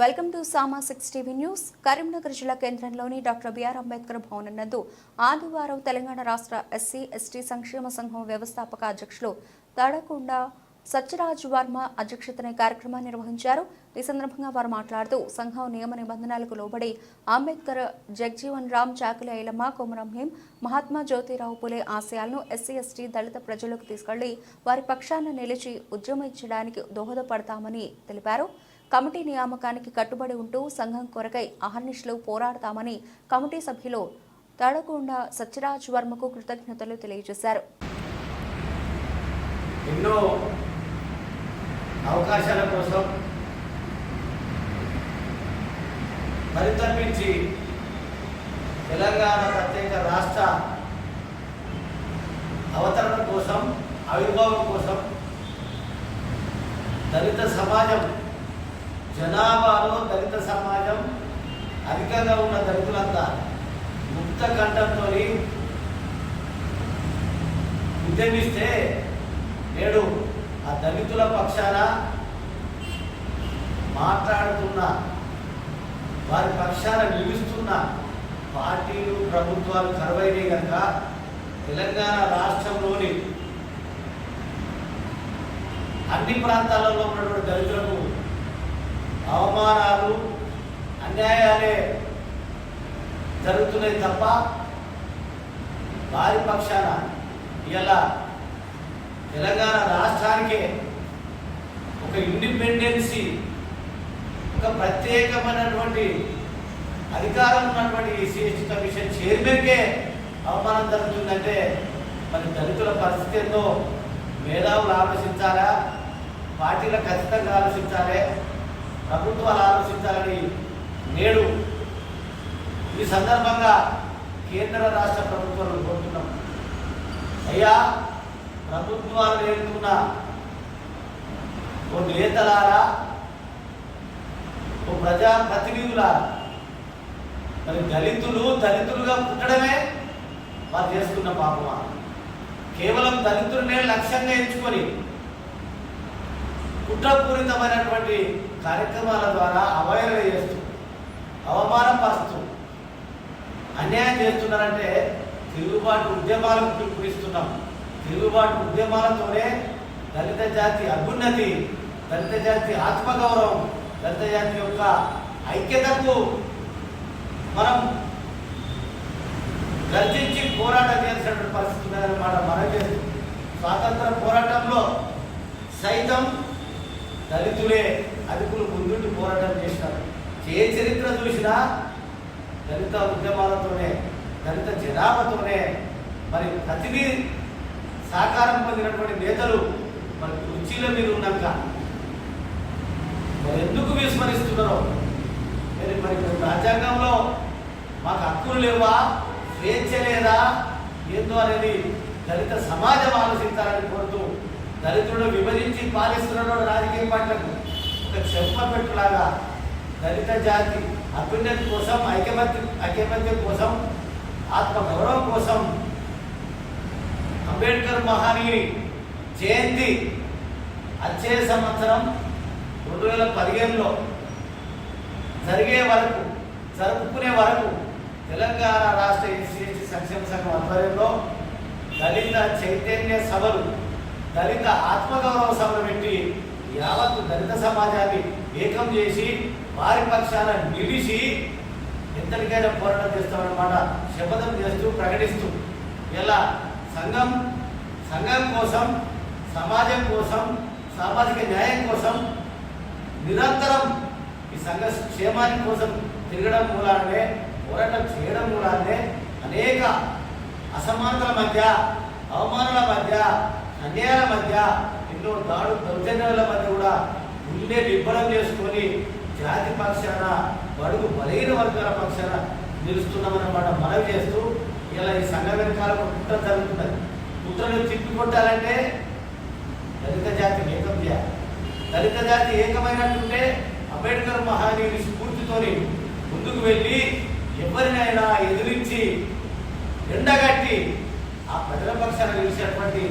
Welcome to సామా six TV news. Karimnagar జిల్లా కేంద్రంలోని డాక్టర్ బిఆర్ అంబేద్కర్ భవనం నందు ఆదివారం తెలంగాణ రాష్ట్ర ఎస్సీ ఎస్టీ సంక్షేమ సంఘం వ్యవస్థాపక అధ్యక్షులు తడకొండ సత్యరాజ్ వర్మ అధ్యక్షతన కార్యక్రమాన్ని నిర్వహించారు. ఈ సందర్భంగా వారు మాట్లాడుతూ సంఘం నియమ నిబంధనలకు లోబడి అంబేద్కర్ జగ్జీవన్ రామ్ చాకులి ఐలమ్మ కొమరం భీం మహాత్మా జ్యోతిరావు పులే ఆశయాలను ఎస్సీ ఎస్టీ దళిత ప్రజలకు తీసుకెళ్ళి వారి పక్షాన నిలిచి ఉద్యమించడానికి దోహదపడతామని తెలిపారు. కమిటీ నియామకానికి కట్టుబడి ఉంటూ సంఘం కొరకై అహర్నిశలు పోరాడతామని కమిటీ సభ్యులు తడకొండ సత్యరాజ్ వర్మకు కృతజ్ఞతలు తెలియజేశారు. ఎన్నో అవకాశాల కోసం పరితపించి తెలంగాణ ప్రత్యేక రాష్ట్ర అవతరణ కోసం ఆవిర్భావం కోసం దళిత సమాజం జనాభాలో దళిత సమాజం అధికంగా ఉన్న దళితులంతా ముక్త కంఠంతో ఉద్యమిస్తే నేడు ఆ దళితుల పక్షాన మాట్లాడుతున్న వారి పక్షాన నిలుస్తున్న పార్టీలు ప్రభుత్వాలు కరువైనవి కనుక తెలంగాణ రాష్ట్రంలోని అన్ని ప్రాంతాలలో ఉన్నటువంటి దళితులకు అవమానాలు అన్యాయాలే జరుగుతున్నాయి తప్ప వారి పక్షాన ఇలా తెలంగాణ రాష్ట్రానికే ఒక ఇండిపెండెన్సీ ఒక ప్రత్యేకమైనటువంటి అధికారం ఉన్నటువంటి సిఎస్టీ కమిషన్ చైర్మన్కే అవమానం జరుగుతుందంటే మరి దళితుల పరిస్థితి ఏందో మేధావులు ఆలోచించాలా పార్టీలు ఖచ్చితంగా ఆలోచించాలి ప్రభుత్వాలు ఆలోచించాలని నేడు ఈ సందర్భంగా కేంద్ర రాష్ట్ర ప్రభుత్వాలను కోరుతున్నాం. అయ్యా ప్రభుత్వాలు నేర్చుకున్న ఓ నేతలారా ఓ ప్రజాప్రతినిధులారా మరి దళితులు దళితులుగా పుట్టడమే వారు చేస్తున్న పాపమా? కేవలం దళితులనే లక్ష్యంగా ఎంచుకొని కుట్రపూరితమైనటువంటి కార్యక్రమాల ద్వారా అవహేళన చేస్తూ అన్యాయం చేస్తున్నారంటే తిరుగుబాటు ఉద్యమాలకు పిలుపునిస్తున్నాం. తిరుగుబాటు ఉద్యమాలతోనే దళిత జాతి అభ్యున్నతి దళిత జాతి ఆత్మగౌరవం దళిత జాతి యొక్క ఐక్యతకు మనం గర్జించి పోరాటం చేసినటువంటి పరిస్థితి ఉన్నదన్నమాట మనం స్వాతంత్ర పోరాటంలో సైతం దళితులే అదుపులు ముందుండి పోరాటం చేసినారు. ఏ చరిత్ర చూసినా దళిత ఉద్యమాలతోనే దళిత జనాభాతోనే మరి ప్రతిదీ సహకారం పొందినటువంటి నేతలు మరి కుర్చీల మీద ఉన్నాక మరి ఎందుకు విస్మరిస్తున్నారో? మరి మరి రాజ్యాంగంలో మాకు హక్కులు లేవా? స్వేచ్ఛ లేదా? ఏందో అనేది దళిత సమాజం ఆలోచించాలని కోరుతూ దళితులను విభజించి పాలిస్తున్నాడు రాజకీయ పార్టీలకు ఒక చెంప పెట్టులాగా దళిత జాతి అభ్యున్నతి కోసం ఐకమత్య ఐకమత్యం కోసం ఆత్మ గౌరవం కోసం అంబేద్కర్ మహనీయుని జయంతి వచ్చే సంవత్సరం రెండు వేల పదిహేనులో జరిగే వరకు జరుపుకునే వరకు తెలంగాణ రాష్ట్ర ఎస్సీ సంక్షేమ సంఘం ఆధ్వర్యంలో దళిత చైతన్య సభలు దళిత ఆత్మగౌరవ సభలు పెట్టి యావత్తు దళిత సమాజాన్ని ఏకం చేసి వారి పక్షాన నిలిచి ఎంతటికైనా పోరాటం చేస్తామన్నమాట. శపథం చేస్తూ ప్రకటిస్తూ. ఇలా సంఘం సంఘం కోసం సమాజం కోసం సామాజిక న్యాయం కోసం నిరంతరం ఈ సంఘ క్షేమాని కోసం తిరగడం మూలాన్నే పోరాటం చేయడం మూలాన్నే అనేక అసమానతల మధ్య అవమానాల మధ్య అన్యాయాల మధ్య ఎన్నో దాడు దౌర్జన్యాల మధ్య కూడా ఉండే నిబ్బరం చేసుకొని జాతి పక్షాన బడుగు బలహీన వర్గాల పక్షాన నిలుస్తున్నామన్నమాట మనవి చేస్తూ ఇలా ఈ సంఘ వెనకాల కుట్ర జరుగుతున్నది. కుట్రను తిప్పి కొట్టాలంటే దళిత జాతి ఏకం చేయాలి. దళిత జాతి ఏకమైనట్టుంటే అంబేద్కర్ మహానీయుని స్ఫూర్తితోని ముందుకు వెళ్ళి ఎవరినైనా ఎదిరించి ఎండగట్టి ఆ ప్రజల పక్షాన నిలిచేటువంటి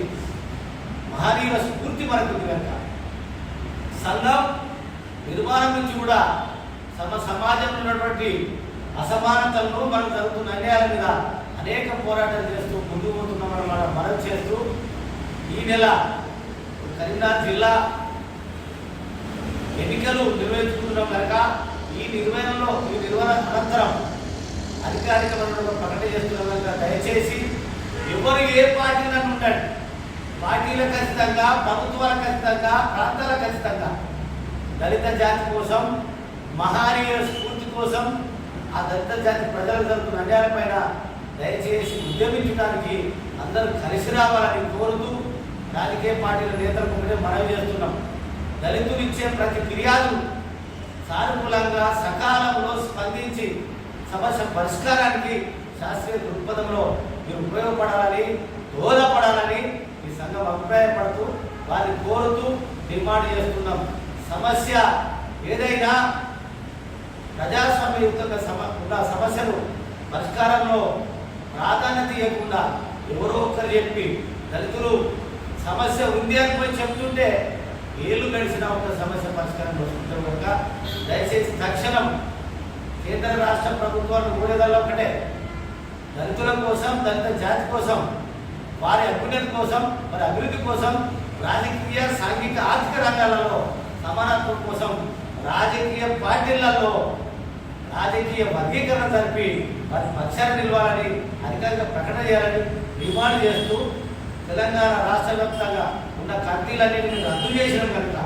మహానీయుల స్ఫూర్తి మనకు కనుక సంఘం నిర్మాణం నుంచి కూడా తమ సమాజంలో ఉన్నటువంటి అసమానతలను మనం జరుగుతున్న అన్యాయాల మీద అనేక పోరాటాలు చేస్తూ ముందుకు పోతున్నామని మనం మనం చేస్తూ ఈ నెల కరీంనగర్ జిల్లా ఎన్నికలు నిర్వహించుకుంటున్నాం కనుక ఈ నిర్వహణలో ఈ నిర్వహణ అనంతరం అధికారికమైన ప్రకటన చేస్తున్నాం కనుక దయచేసి ఎవరు ఏ పార్టీలను ఉండండి పార్టీల ఖచ్చితంగా ప్రభుత్వాల ఖచ్చితంగా ప్రాంతాల ఖచ్చితంగా. దళిత జాతి కోసం మహానీయ స్ఫూర్తి కోసం ఆ దళిత జాతి ప్రజలు జరుగుతున్న అన్యాయాలపైన దయచేసి ఉద్యమించడానికి అందరూ కలిసి రావాలని కోరుతూ రాజకీయ పార్టీల నేతలకు ఒకటే మనవి చేస్తున్నాం. దళితులు ఇచ్చే ప్రతి ఫిర్యాదు సానుకూలంగా సకాలంలో స్పందించి సమస్య పరిష్కారానికి శాస్త్రీయ దృక్పథంలో మీరు ఉపయోగపడాలని అభిప్రాయపడుతూ వారిని కోరుతూ డిమాండ్ చేస్తున్నాం. సమస్య ఏదైనా ప్రజాస్వామ్యయుక్తంగా సమ ఉన్న పరిష్కారంలో ప్రాధాన్యత ఇవ్వకుండా ఎవరో ఒకరు చెప్పి దళితులు సమస్య ఉంది అని పోయి చెప్తుంటే ఏళ్ళు గడిచిన ఒక సమస్య పరిష్కారం వస్తుంటే కనుక దయచేసి తక్షణం కేంద్ర రాష్ట్ర ప్రభుత్వాలు ఊరేదల్లో ఒకటే దళితుల కోసం దళిత జాతి కోసం వారి అభ్యున్నతి కోసం వారి అభివృద్ధి కోసం రాజకీయ సాంఘిక ఆర్థిక రంగాలలో సమానత్వం కోసం రాజకీయ పార్టీలలో రాజకీయ వర్గీకరణ జరిపి వారి పక్షాన్ని నిలవాలని అధికారిక ప్రకటన చేయాలని డిమాండ్ చేస్తూ తెలంగాణ రాష్ట్ర వ్యాప్తంగా ఉన్న కమిటీలన్నింటినీ రద్దు చేసిన కనుక